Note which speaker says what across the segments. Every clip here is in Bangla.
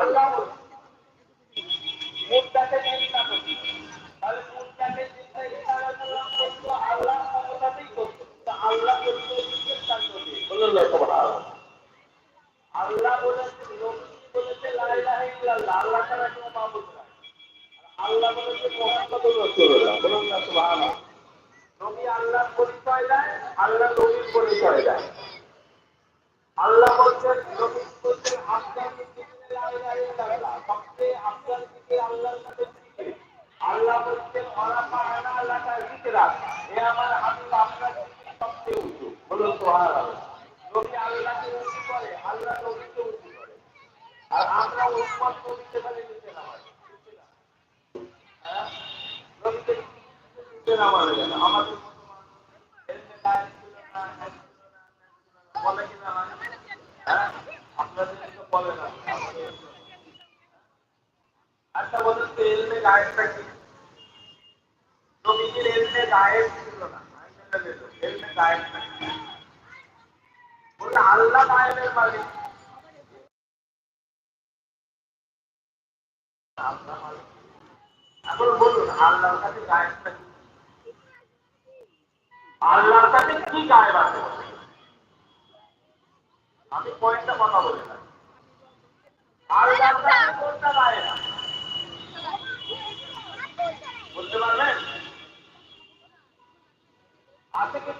Speaker 1: আল্লাহ মুখটাকে চিন্তা করছে তাহলে মুখটাকে চিন্তা করতো আল্লাহ ক্ষমতাতেই করতো আল্লাহ চিন্তা করবে বলুন না সুবহানাল্লাহ আল্লাহ বলেছে বলেছে লা ইলাহা ইল্লাল্লাহ আল্লাহ ছাড়া কোনো মাবুদ নাই। আল্লাহ বলেছে মুহাম্মদুর রাসূলুল্লাহ বলুন না সুবহানাল্লাহ। নবী আল্লাহর পরিচয় দেয় আল্লাহ নবীর পরিচয় দেয়। আল্লাহ বলছেন আমার হাবিব আপনার দিকে সবচেয়ে উঁচু বলুন সুবহানাল্লাহ নবী আল্লাহকে উঁচু করে আল্লাহ নবীকে উঁচু করে আর আমরা উম্মত নবীকে খালি নিচে নামাই হ্যাঁ নবীকে নিচে নামানো যায় না আমাদের এলমে গায়েব ছিল না বলে কিনা হ্যাঁ আপনাদের তো বলে না আচ্ছা বলুন তো এলমে গায়েবটা কি নবীজির এলমে গায়েব ছিল না এলমে গায়েবটা কি বললে এখন বলুন আল্লাহর কাছে কি গায়েব আছে আমি কয়েকটা কথা বলে আল্লাহর কাছে কোনটা গায়েব বলতে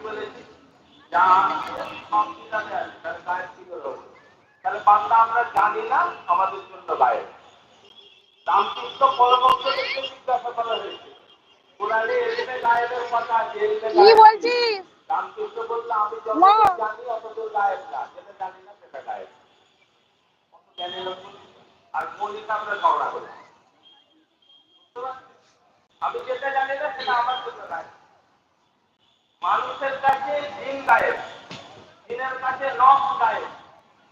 Speaker 2: বলেছি?
Speaker 1: যা সব কিতাবে আছে, তাহলে আমরা জানি না আমাদের জন্য গায়েব রামকৃষ্ণ পরবর্তীতে জিজ্ঞাসা করা হয়েছে। কোরআনে এলমে গায়েবের কথা আছে এলমে
Speaker 2: কি
Speaker 1: গায়েব।
Speaker 2: বলছিস?
Speaker 1: রামকৃষ্ণ বলল আমি যত জানি অত গায়েব না। যেটা জানি না সেটা গায়েব অত জ্ঞানের আর মনিকা আমরা করি আমি যেটা জানি না সেটা আমার জন্য গায়েব মানুষের কাছে দিন গায়েব দিনের কাছে নখ গায়েব।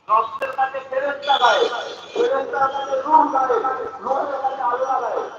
Speaker 1: নখের কাছে ফেরেস্তা গায়েব ফেরেস্তার কাছে রূহ দেয় রূহের কাছে আল্লাহ গায়েব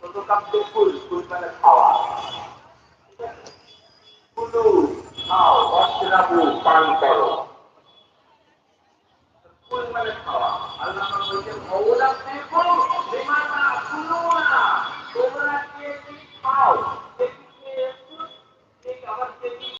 Speaker 1: ফুল ফুল মানে খাওয়া কুলু খাও অশ্রাবু পান করো ফুল মানে খাওয়া। আল্লাহ বলছেন ভগবান